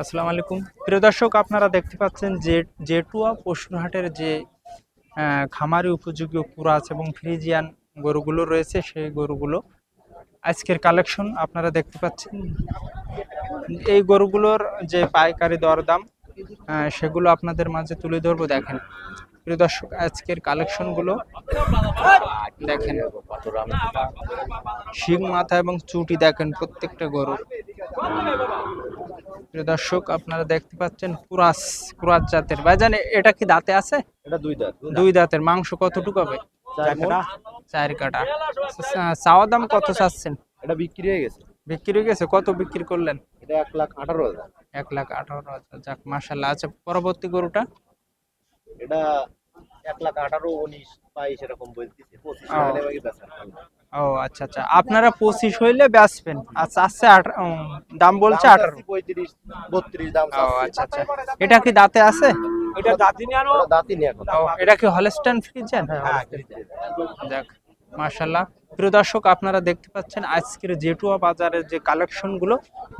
আসসালামু আলাইকুম। প্রিয় দর্শক, আপনারা দেখতে পাচ্ছেন যে জেটুয়া পশুরহাটের যে খামারি উপযোগী কুরাস এবং ফ্রিজিয়ান গরুগুলো রয়েছে, সেই গরুগুলো আজকের কালেকশন আপনারা দেখতে পাচ্ছেন। এই গরুগুলোর যে পাইকারি দরদাম সেগুলো আপনাদের মাঝে তুলে ধরবো, দেখেন। প্রিয় দর্শক, আজকের কালেকশনগুলো দেখেন। শিং, মাথা এবং চুটি দেখেন প্রত্যেকটা গরুর। প্রিয় দর্শক আপনারা দেখতে পাচ্ছেন কুরাস কুরাস জাতের। ভাইজান এটা কি দাঁতে আছে? এটা দুই দাঁত দুই দাঁতের। মাংস কতটুকু হবে? চার কাটা। চাওয়া দাম কত চাচ্ছেন? এটা বিক্রি হয়ে গেছে। বিক্রি হয়ে গেছে? কত বিক্রি করলেন? এটা এক লাখ আঠারো হাজার। এক লাখ আঠারো হাজার। যাক মাসাল্লাহ আচ্ছা পরবর্তী গরুটা? এটা এক লাখ আঠারো উনিশ বাইশ এরকম বলতেছে। পঁচিশ ও। আচ্ছা আচ্ছা। আপনারা পঁচিশ হইলে বেচবেন আচ্ছা আচ্ছা দাম বলছে আঠারো পঁয়ত্রিশ বত্রিশ দাম ও আচ্ছা আচ্ছা। এটা কি দাঁতে আছে? এটা দাঁতি নিয়ে আনো দাঁতি নিয়ে এটা কি হলস্টাইন ফ্রিজেন হ্যাঁ, যাক মাশাল্লাহ প্রিয় দর্শক আপনারা দেখতে পাচ্ছেন আজকের জেটুয়া বাজারের যে কালেকশনগুলো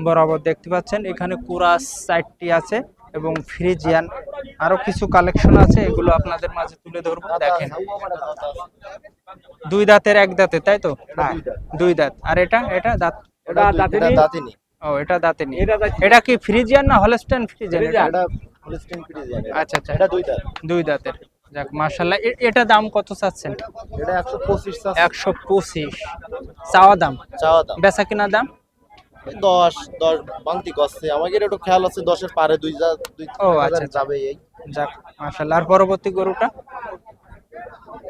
বরাবর দেখতে পাচ্ছেন। এখানে কুরাস চারটি আছে এবং ফ্রিজিয়ান আরও কিছু কালেকশন আছে এগুলো আপনাদের মাঝে তুলে ধরবো দেখেন। দুই দাঁতের এক দাঁতে তাই তো? দুই দাঁত। আর এটা? এটা দাঁত? নি ও এটা দাঁতে নেই এটা কি ফ্রিজিয়ান না হলস্টাইন ফ্রিজিয়ান? এটা হলস্টেইন ফ্রিজিয়ান। আচ্ছা আচ্ছা। এটা দুই দাঁত। দুই দাঁতের। যাক মাশাল্লাহ এ- এটা দাম কত চাচ্ছেন? এটা একশো পঁচিশ একশো পঁচিশ। চাওয়া দাম? চাওয়া দাম। বেচা কিনা দাম? দশ দশ বাংতি করছে আমাকে একটু খেয়াল আছে দশের পারে দুই যা দুই হাজার আচ্ছা, আচ্ছা। যাবে এই। যাক মাশাল্লাহ আর পরবর্তী গরুটা?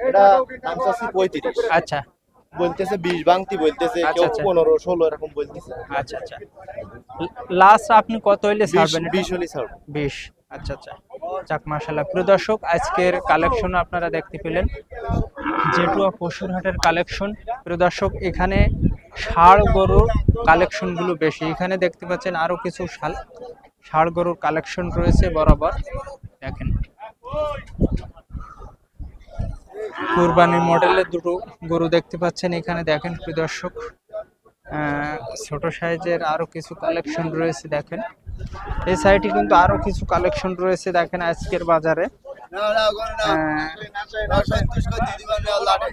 এটা দাম চাচ্ছি পঁয়ত্রিশ। আচ্ছা। বলতেছে বিশ বাংতি বলতেছে আচ্ছা, কেউ। পনেরো ষোলো এরকম বলতেছে। আচ্ছা আচ্ছা। লাস্ট আপনি কত হইলে ছাড়বেন বিশ হলে ছাড়বো। বিশ। আচ্ছা আচ্ছা। যাক মাশাল্লাহ প্রিয় দর্শক আজকের কালেকশন আপনারা দেখতে পেলেন। জেটুয়া পশুর হাটের কালেকশন প্রিয় দর্শক এখানে ষাড় গরুর কালেকশনগুলো বেশি। এখানে দেখতে পাচ্ছেন আরও কিছু ষাড় গরুর কালেকশন রয়েছে বরাবর। দেখেন। কুরবানি মডেলের দুটো গরু দেখতে পাচ্ছেন এখানে। দেখেন দর্শক ছোট সাইজের আরও কিছু কালেকশন রয়েছে, দেখেন। এই সাইডে কিন্তু আরও কিছু কালেকশন রয়েছে, দেখেন আজকের বাজারে।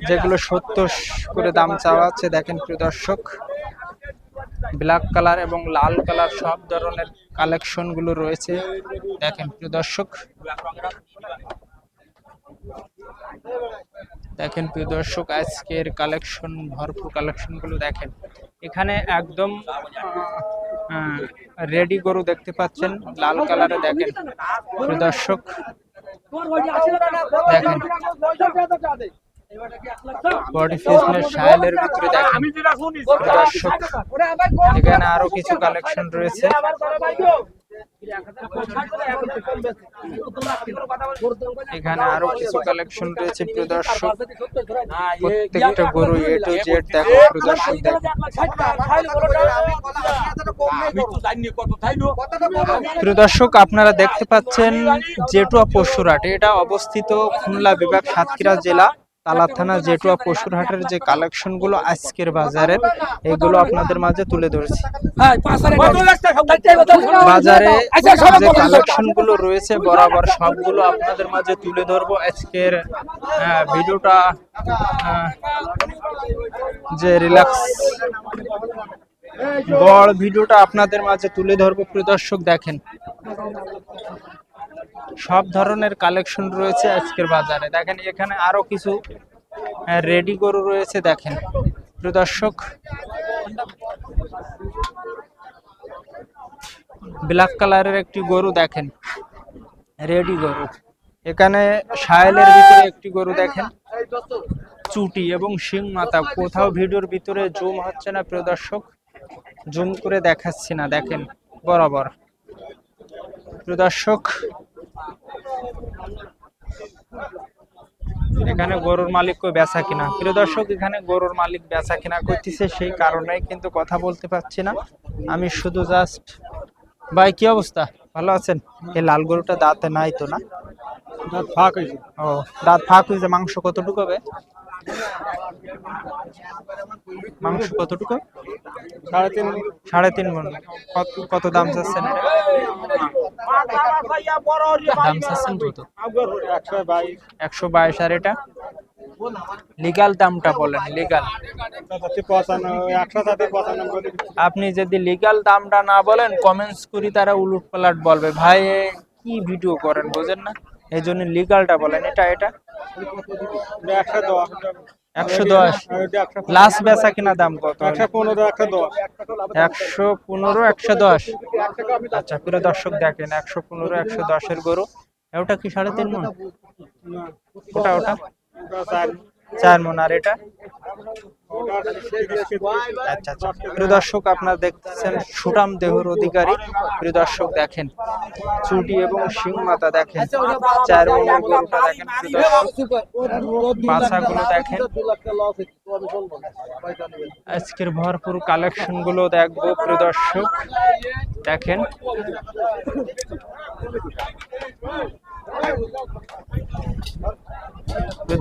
যেগুলো সত্তর করে দাম চাওয়া আছে, দেখেন প্রিয় দর্শক। ব্ল্যাক কালার এবং লাল কালার সব ধরনের কালেকশনগুলো রয়েছে। দেখেন প্রিয় দর্শক। দেখেন প্রিয় দর্শক, আজকের কালেকশন ভরপুর কালেকশনগুলো দেখেন। এখানে একদম রেডি গরু দেখতে পাচ্ছেন, লাল কালারে দেখেন। প্রিয় দর্শক দেখেন। বডি ফিটনেস সাইলের ভিতরে দেখেন। দর্শক এখানে আরও কিছু কালেকশন রয়েছে। এখানে আরও কিছু কালেকশন রয়েছে, প্রিয় দর্শক। প্রত্যেকটা গরু এ টু জেড দেখো, প্রিয় দর্শক প্রিয় দর্শক, আপনারা দেখতে পাচ্ছেন জেটুয়া পশুরহাট এটা অবস্থিত খুলনা বিভাগ সাতক্ষীরা জেলা। তালা থানা জেটুয়া পশুরহাটের যে কালেকশনগুলো আজকের বাজারের এগুলো আপনাদের মাঝে তুলে ধরেছি। বাজারে যে কালেকশনগুলো রয়েছে, বরাবর সবগুলো আপনাদের মাঝে তুলে ধরবো। আজকের ভিডিওটা যে রিল্যাক্স বড় ভিডিওটা আপনাদের মাঝে তুলে ধরবো। প্রিয় দর্শক, দেখেন সব ধরনের কালেকশন রয়েছে আজকের বাজারে। দেখেন, এখানে আরও কিছু রেডি গরু রয়েছে, দেখেন। দর্শক ব্ল্যাক কালারের একটি গরু, দেখেন। রেডি গরু। এখানে সায়েলের ভিতরে একটি গরু, দেখেন। চুটি এবং শিং মাথা। কোথাও ভিডিওর ভিতরে জুম হচ্ছে না, প্রিয় দর্শক। জুম করে দেখাচ্ছি না, দেখেন। বরাবর। প্রিয় দর্শক এখানে গরুর মালিক কই বেচা কিনা। প্রিয় দর্শক এখানে গরুর মালিক বেচা কিনা করতেছে সেই কারণে কিন্তু কথা বলতে পারছি না। আমি শুধু জাস্ট ভাই কি অবস্থা? ভালো আছেন? এই লাল গরুটা দাঁতে নাই তো না? দাঁত ফাঁক হয়েছে। ও দাঁত ফাঁক হয়েছে। মাংস কতটুকু হবে? মাংস কতটুকু? সাড়ে তিন সাড়ে তিন মন কত কত দাম চাচ্ছেন এটা? দাম চাচ্ছেন কত একশো বাইশ আর এটা? লিগাল দামটা বলেন লিগাল আপনি যদি লিগাল দামটা না বলেন কমেন্টস করি তারা উলট পালাট বলবে। ভাই কি ভিডিও করেন বোঝেন না? এই জন্য লিগালটা বলেন এটা এটা? একশো দশ। লাস্ট বেচা কিনা দাম কত একশো পনেরো একশো দশ। একশো পনেরো একশো দশ। আচ্ছা প্রিয় দর্শক দেখেন একশো পনেরো একশো দশের গরু। ওটা কি সাড়ে তিন মন? ওটা ওটা? চার মন। আর এটা? প্রিয় দর্শক আপনারা দেখতেছেন সুটাম দেহর অধিকারী। প্রিয় দর্শক দেখেন, চুটি এবং শিং মাথা দেখেন, চার দেখেন পাছাগুলো দেখেন। আজকের ভরপুর কালেকশনগুলো দেখব প্রিয় দর্শক দেখেন।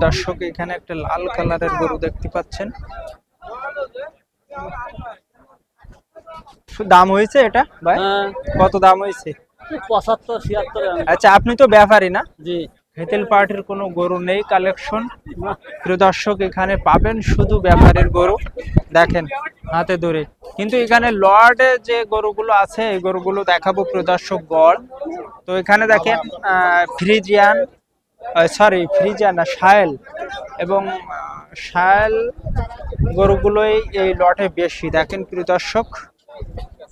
দর্শক এখানে একটা লাল কালারের গরু দেখতে পাচ্ছেন। দাম হয়েছে এটা ভাই? কত দাম হয়েছে? পঁচাত্তর ছিয়াত্তর আচ্ছা আপনি তো ব্যাপারী না? জি। হেতেল পার্টির কোনো গরু নেই কালেকশন প্রিয় দর্শক এখানে পাবেন শুধু ব্যাপারীর গরু। দেখেন হাতে ধরে। কিন্তু এখানে লর্ডে যে গরুগুলো আছে এই গরুগুলো দেখাবো প্রদর্শক গড়। তো এখানে দেখেন ফ্রিজিয়ান সরি ফ্রিজিয়ান না সায়েল এবং সায়েল গরুগুলোই এই লটে বেশি। দেখেন প্রিয় দর্শক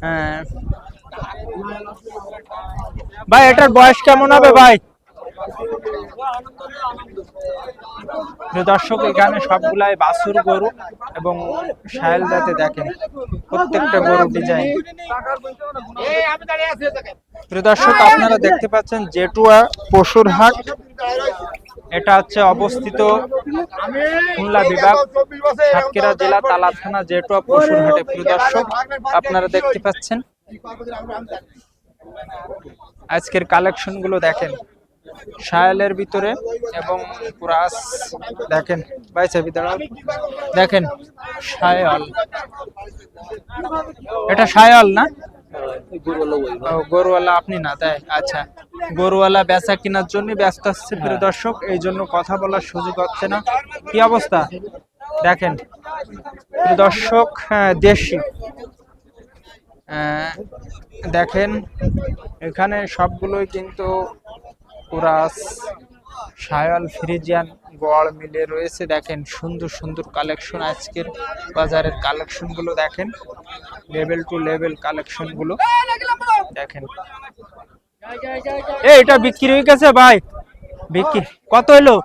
আহ, ভাই এটার বয়স কেমন হবে ভাই? দর্শক, এখানে সবগুলাই বাছুর গরু এবং শায়েল জাতে দেখেন, প্রত্যেকটা গরু ডিজাইন। প্রিয় দর্শক, আপনারা দেখতে পাচ্ছেন জেটুয়া পশুর হাট। এটা হচ্ছে অবস্থিত খুলনা বিভাগ, সাতক্ষীরা জেলা তালা থানা জেটুয়া পশুর হাটে। প্রিয় দর্শক, আপনারা দেখতে পাচ্ছেন। আজকের কালেকশনগুলো দেখেন। শায়ালের ভিতরে এবং পুরাস দেখেন বাইসের ভিতরে দেখেন শায়াল। এটা শায়াল না? গরুওয়ালা আপনি না তাই? আচ্ছা। গরুওয়ালা বেচা কেনার জন্য ব্যস্ত আসছে প্রিয় দর্শক এই জন্য কথা বলার সুযোগ হচ্ছে না। কি অবস্থা? দেখেন দর্শক হ্যাঁ, দেশি। দেখেন এখানে সবগুলোই কিন্তু কুরাস সায়াল ফ্রিজিয়ান গড় মিলে রয়েছে। দেখেন সুন্দর সুন্দর কালেকশন আজকের বাজারের কালেকশনগুলো দেখেন। লেভেল টু লেভেল কালেকশনগুলো দেখেন। এ এটা বিক্রি হয়ে গেছে ভাই। বিক্রি। কত হলো?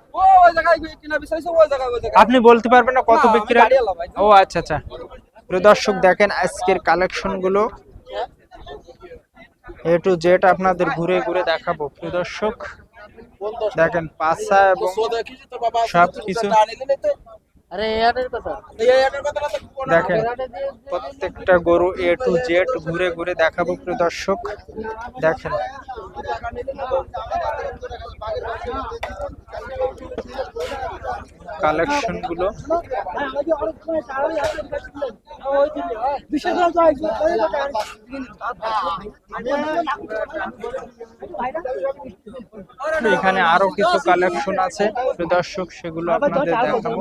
আপনি বলতে পারবেন না কত বিক্রি ও আচ্ছা আচ্ছা। দর্শক দেখেন আজকের কালেকশনগুলো এ টু জেড আপনাদের ঘুরে ঘুরে দেখাবো। প্রিয় দর্শক দেখেন পাশা এবং সব কিছু আরে এয়ারের কথা? দেখেন প্রত্যেকটা গরু এ টু জেড ঘুরে ঘুরে দেখাবো প্রিয় দর্শক। দেখেন। কালেকশনগুলো এখানে আরও কিছু কালেকশন আছে। দর্শক সেগুলো আপনাদের দেখাবো।